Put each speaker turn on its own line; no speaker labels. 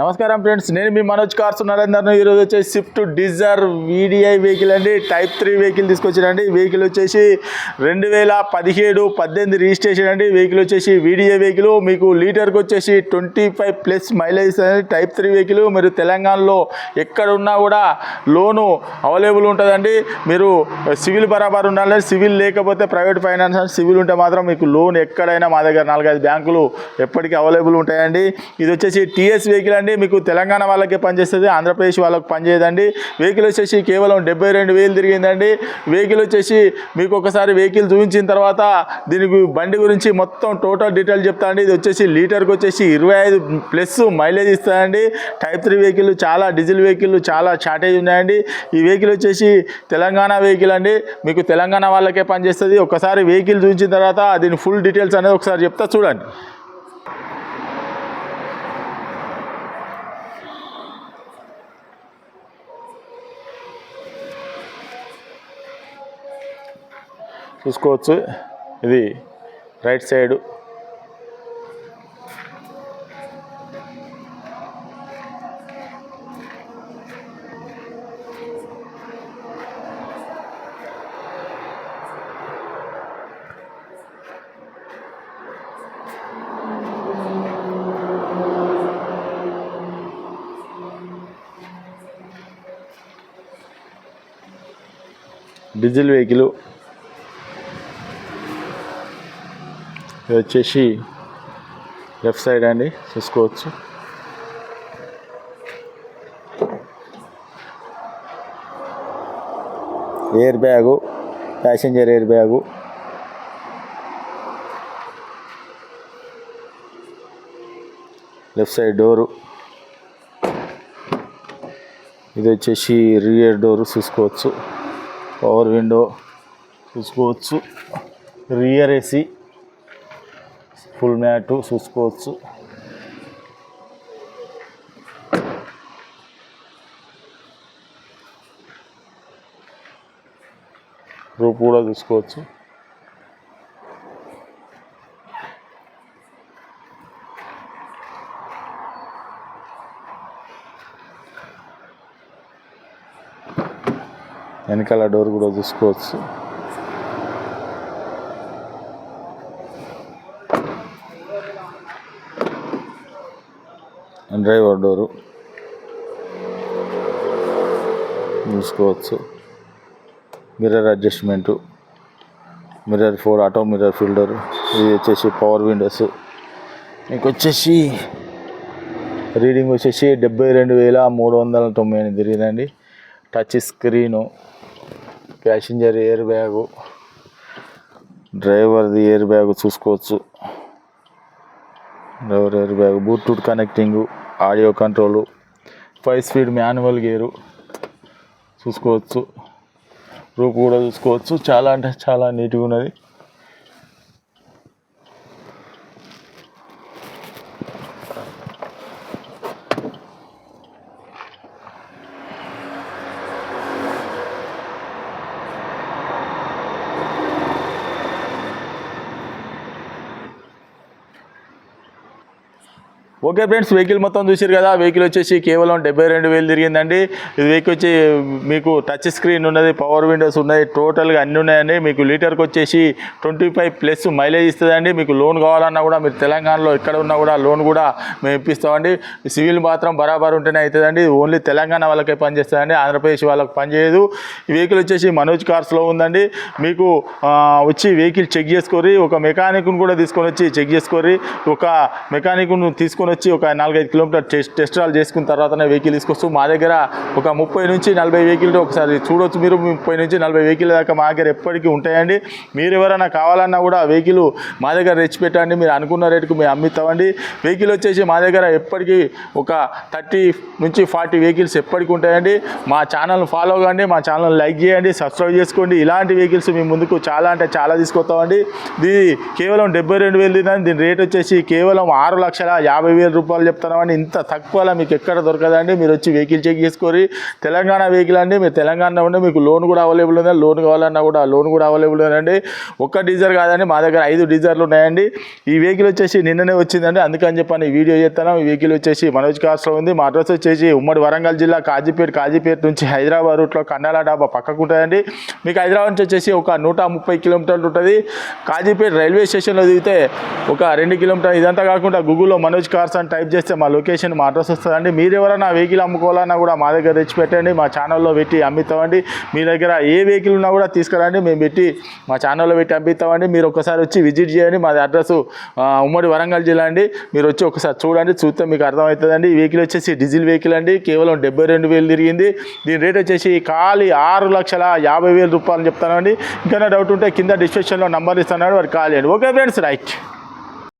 నమస్కారం ఫ్రెండ్స్ నేను మీ మనోజ్ కార్స్ నరేందర్ను. ఈరోజు వచ్చేసి స్విఫ్ట్ డిజర్ వీడిఐ వెహికల్ అండి. టైప్ త్రీ వెహికల్ తీసుకొచ్చానండి వెహికల్ వచ్చేసి రెండు వేల పదిహేడు పద్దెనిమిది రిజిస్ట్రేషన్ అండి. వెహికల్ వచ్చేసి వీడిఐ వెహికల్. మీకు లీటర్కి వచ్చేసి ట్వంటీ ఫైవ్ ప్లస్ మైలేజ్ అనేది టైప్ త్రీ వెహికల్. మీరు తెలంగాణలో ఎక్కడ ఉన్నా కూడా లోను అవైలబుల్ ఉంటుందండి. మీరు సివిల్ బరాబర్ ఉండాలి సివిల్ లేకపోతే ప్రైవేట్ ఫైనాన్స్ అండ్ సివిల్ ఉంటే మాత్రం మీకు లోన్ ఎక్కడైనా మా దగ్గర నాలుగైదు బ్యాంకులు ఎప్పటికీ అవైలబుల్ ఉంటాయండి. ఇది వచ్చేసి టీఎస్ వెహికల్ పనిచేయదండి మీకు తెలంగాణ వాళ్ళకే పనిచేస్తుంది ఆంధ్రప్రదేశ్ వాళ్ళకి పనిచేయదండి. వెహికల్ వచ్చేసి కేవలం డెబ్బై రెండు వేలు తిరిగిందండి. వెహికల్ వచ్చేసి మీకు ఒకసారి వెహికల్ చూపించిన తర్వాత దీనికి బండి గురించి మొత్తం టోటల్ డీటెయిల్ చెప్తా అండి. ఇది వచ్చేసి లీటర్కి వచ్చేసి ఇరవై ఐదు ప్లస్ మైలేజ్ ఇస్తుందండి టైప్ త్రీ వెహికల్ చాలా డీజిల్ వెహికల్ చాలా షార్టేజ్ ఉన్నాయండి. ఈ వెహికల్ వచ్చేసి తెలంగాణ వెహికల్ అండి. మీకు తెలంగాణ వాళ్ళకే పనిచేస్తుంది. ఒకసారి వెహికల్ చూపించిన తర్వాత దీని ఫుల్ డీటెయిల్స్ అనేది ఒకసారి చెప్తా చూడండి. చూసుకోవచ్చు. ఇది రైట్ సైడు. Diesel vehicle. ఇది వచ్చేసి లెఫ్ట్ సైడ్ అండి చూసుకోవచ్చు. Air bag passenger air bag. Left side door. ఇది వచ్చేసి రియర్ డోరు చూసుకోవచ్చు. పవర్ విండో చూసుకోవచ్చు. Rear AC. ఫుల్ మ్యాట్ చూసుకోవచ్చు. రూప్ కూడా చూసుకోవచ్చు. వెనకాల డోర్ కూడా చూసుకోవచ్చు. డ్రైవర్ డోరు చూసుకోవచ్చు. Mirror adjustment mirror for auto mirror folder ఇది వచ్చేసి పవర్ విండోస్ మీకు వచ్చేసి రీడింగ్ వచ్చేసి డెబ్బై రెండు వేల మూడు వందల తొంభై ఎనిమిది తిరిగిందండి touch screen passenger air bag డ్రైవర్ది air bag చూసుకోవచ్చు. Door bag bluetooth connecting audio control five speed manual gear చూసుకోవచ్చు. రూపు కూడా చూసుకోవచ్చు. చాలా అంటే చాలా నీట్గా ఉన్నది. ఓకే ఫ్రెండ్స్ వెహికల్ మొత్తం చూసారు కదా వెహికల్ వచ్చేసి కేవలం డెబ్బై రెండు వేలు తిరిగిందండి. ఇది వెహికల్ వచ్చి మీకు టచ్ స్క్రీన్ ఉన్నది పవర్ విండోస్ ఉన్నాయి టోటల్గా అన్నీ ఉన్నాయండి. మీకు లీటర్కి వచ్చేసి ట్వంటీ ఫైవ్ ప్లస్ మైలేజ్ ఇస్తుందండి. మీకు లోన్ కావాలన్నా కూడా మీరు తెలంగాణలో ఎక్కడ ఉన్నా కూడా లోన్ కూడా మేము ఇప్పిస్తామండి. సివిల్ మాత్రం బరాబర్ ఉంటేనే అవుతుందండి ఓన్లీ తెలంగాణ వాళ్ళకే పనిచేస్తుందండి ఆంధ్రప్రదేశ్ వాళ్ళకి పనిచేయదు ఈ వెహికల్ వచ్చేసి మనోజ్ కార్స్లో ఉందండి. మీకు వచ్చి వెహికల్ చెక్ చేసుకొని ఒక మెకానిక్ను కూడా తీసుకొని వచ్చి చెక్ చేసుకొని ఒక మెకానిక్ను తీసుకొని వచ్చి ఒక నాలుగైదు కిలోమీటర్ టెస్ట్ టెస్ట్ రాల్ చేసుకున్న తర్వాతనే వెహికల్ తీసుకొస్తూ మా దగ్గర ఒక ముప్పై నుంచి నలభై వెహికల్ ఒకసారి చూడొచ్చు మీరు. ముప్పై నుంచి నలభై వెహికల్ దాకా మా దగ్గర ఎప్పటికీ ఉంటాయండి. మీరు ఎవరైనా కావాలన్నా కూడా వెహికల్ మా దగ్గర రెచ్చి పెట్టండి మీరు అనుకున్న రేటుకు మేము అమ్మిస్తామండి. వెహికల్ వచ్చేసి మా దగ్గర ఎప్పటికీ ఒక థర్టీ నుంచి ఫార్టీ వెహికల్స్ ఎప్పటికీ ఉంటాయండి. మా ఛానల్ ఫాలో కండి మా ఛానల్ లైక్ చేయండి సబ్స్క్రైబ్ చేసుకోండి. ఇలాంటి వెహికల్స్ మీ ముందుకు చాలా అంటే చాలా తీసుకొస్తామండి. ఇది కేవలం డెబ్బై రెండు వేలు దీని రేట్ వచ్చేసి కేవలం ఆరు లక్షల యాభై వేలు వేల రూపాయలు చెప్తామని ఇంత తక్కువలో మీకు ఎక్కడ దొరకదండి? మీరు వచ్చి వెహికల్ చెక్ చేసుకోరి తెలంగాణ వెహికల్ అండి మీరు తెలంగాణ ఉంటే మీకు లోన్ కూడా అవైలబుల్ ఉంది లోన్ కావాలన్నా కూడా లోన్ కూడా అవైలబుల్ ఉందండి. ఒక్క డీజర్ కాదండి మా దగ్గర ఐదు డీజర్లు ఉన్నాయండి. ఈ వెహికల్ వచ్చేసి నిన్ననే వచ్చిందండి. అందుకని చెప్పని వీడియో చేస్తాను ఈ వెహికల్ వచ్చేసి మనోజ్ కార్స్లో ఉంది. మా అడ్రస్ వచ్చేసి ఉమ్మడి వరంగల్ జిల్లా కాజీపేట కాజీపేట నుంచి హైదరాబాద్ రూట్లో కన్నాల డాబా పక్కకు ఉంటుందండి మీకు హైదరాబాద్ నుంచి వచ్చేసి ఒక నూట ముప్పై కిలోమీటర్లు ఉంటుంది. కాజీపేట రైల్వే స్టేషన్లో దిగితే ఒక రెండు కిలోమీటర్ ఇదంతా కాకుండా గూగుల్లో మనోజ్ కార్స్ అని టైప్ చేస్తే మా లొకేషన్ మా అడ్రస్ వస్తుందండి. మీరు ఎవరైనా వెహికల్ అమ్ముకోవాలన్నా కూడా మా దగ్గర తెచ్చి పెట్టండి. మా ఛానల్లో పెట్టి అమ్మిస్తామండి. మీ దగ్గర ఏ వెహికల్ ఉన్నా కూడా తీసుకురండి. మేము పెట్టి మా ఛానల్లో పెట్టి అమ్మిస్తామండి. మీరు ఒకసారి వచ్చి విజిట్ చేయండి. మాది అడ్రస్ ఉమ్మడి వరంగల్ జిల్లా అండి. మీరు వచ్చి ఒకసారి చూడండి. చూస్తే మీకు అర్థమవుతుందండి. ఈ వెహికల్ వచ్చేసి డీజిల్ వెహికల్ అండి. కేవలం డెబ్బై రెండు వేలు తిరిగింది. దీని రేట్ వచ్చేసి ఖాళీ ఆరు లక్షల యాభై వేలు రూపాయలు చెప్తానండి. ఇంకా డౌట్ ఉంటే కింద డిస్క్రిప్షన్లో నంబర్ ఇస్తున్నాడు వారు కాల్ చేయండి. Okay friends right